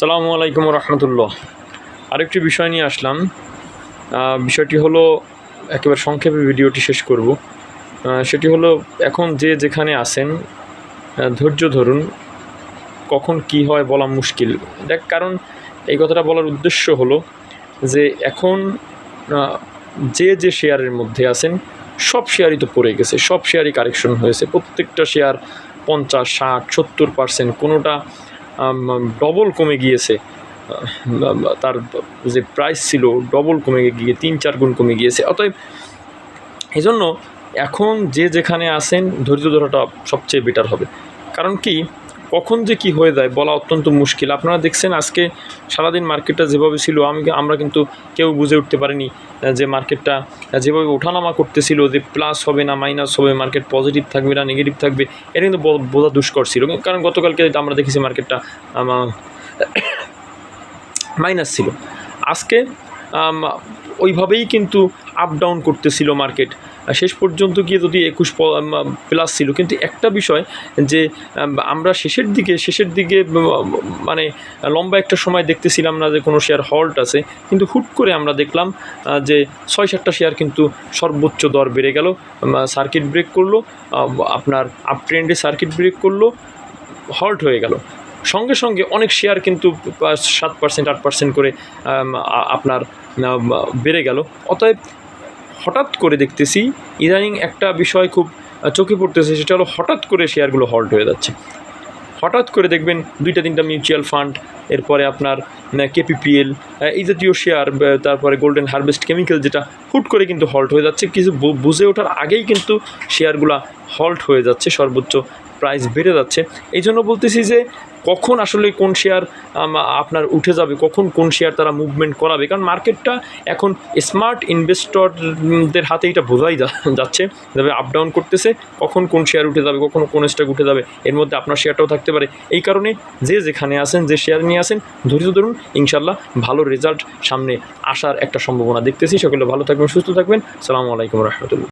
সালামু আলাইকুম রহমতুল্লাহ। আরেকটি বিষয় নিয়ে আসলাম। বিষয়টি হলো, একেবারে সংক্ষেপে ভিডিওটি শেষ করব। সেটি হলো, এখন যে যেখানে আছেন ধৈর্য ধরুন, কখন কি হয় বলা মুশকিল। দেখ, কারণ এই কথাটা বলার উদ্দেশ্য হলো যে, এখন যে যে শেয়ারের মধ্যে আছেন, সব শেয়ারই তো পড়ে গেছে, সব শেয়ারই কারেকশন হয়েছে। প্রত্যেকটা শেয়ার পঞ্চাশ, ষাট, সত্তর পার্সেন্ট, কোনোটা ডবল কমে গিয়েছে। তার যে প্রাইস ছিল ডবল কমে গিয়ে, তিন, চার গুণ কমে গিয়েছে। অতএব এই জন্য এখন যে যেখানে আসেন ধৈর্য ধরাটা সবচেয়ে বেটার হবে। কারণ কি? কখন যে কি হয়ে যায় বলা অত্যন্ত মুশকিল। আপনারা দেখছেন আজকে সারাদিন মার্কেটটা যেভাবে ছিল, আমি আমরা কিন্তু কেউ বুঝে উঠতে পারিনি যে মার্কেটটা যেভাবে ওঠানামা করতেছিল যে প্লাস হবে না, মাইনাস হবে, মার্কেট পজিটিভ থাকবে না, নেগেটিভ থাকবে, এটা কিন্তু বোঝা দুষ্কর ছিল। কারণ গতকালকে আমরা দেখেছি মার্কেটটা মাইনাস ছিল। আজকে ওইভাবেই কিন্তু আপ ডাউন করতেছিল মার্কেট শেষ পর্যন্ত গিয়ে যদি একুশ প্লাস ছিল। কিন্তু একটা বিষয় যে আমরা শেষের দিকে শেষের দিকে মানে লম্বা একটা সময় দেখতেছিলাম না যে কোনো শেয়ার হল্ট আছে। কিন্তু হুট করে আমরা দেখলাম যে ছয় সাতটা শেয়ার কিন্তু সর্বোচ্চ দর বেড়ে গেল। সার্কিট ব্রেক করল আপনার আপ ট্রেন্ডে সার্কিট ব্রেক করল হল্ট হয়ে গেল। সঙ্গে সঙ্গে অনেক শেয়ার কিন্তু সাত পার্সেন্ট আট পার্সেন্ট করে আপনার বেড়ে গেল। অতএব হঠাৎ করে দেখতেছি ইদানিং একটা বিষয় খুব চোখে পড়তেছে, সেটা হলো হঠাৎ করে শেয়ারগুলো হল্ট হয়ে যাচ্ছে। হঠাৎ করে দেখবেন দুইটা, তিনটা মিউচুয়াল ফান্ড, এরপরে আপনার কেপিপিএল এই জাতীয় শেয়ার তারপরে গোল্ডেন হারভেস্ট কেমিক্যাল যেটা হুট করে কিন্তু হল্ট হয়ে যাচ্ছে। কিছু বুঝে ওঠার আগেই কিন্তু শেয়ারগুলো হল্ট হয়ে যাচ্ছে সর্বোচ্চ প্রাইস বেড়ে যাচ্ছে। এই জন্য বলতেছি যে, কখন আসলে কোন শেয়ার আপনার উঠে যাবে, কখন কোন শেয়ার তারা মুভমেন্ট করাবে? কারণ মার্কেটটা এখন স্মার্ট ইনভেস্টরদের হাতে এটা বোঝাই যাচ্ছে, যাবে আপ ডাউন করতেছে, কখন কোন শেয়ার উঠে যাবে, কখন কোন স্টক উঠে যাবে, এর মধ্যে আপনার শেয়ারটাও থাকতে পারে। এই কারণে যে যেখানে আছেন, যে শেয়ার নিয়ে আসেন ধৈর্য ধরুন ইনশাল্লাহ ভালো রেজাল্ট সামনে আসার একটা সম্ভাবনা দেখতেছি। সকলে ভালো থাকবেন, সুস্থ থাকবেন। সালামু আলাইকুম রহমতুল্লাহ।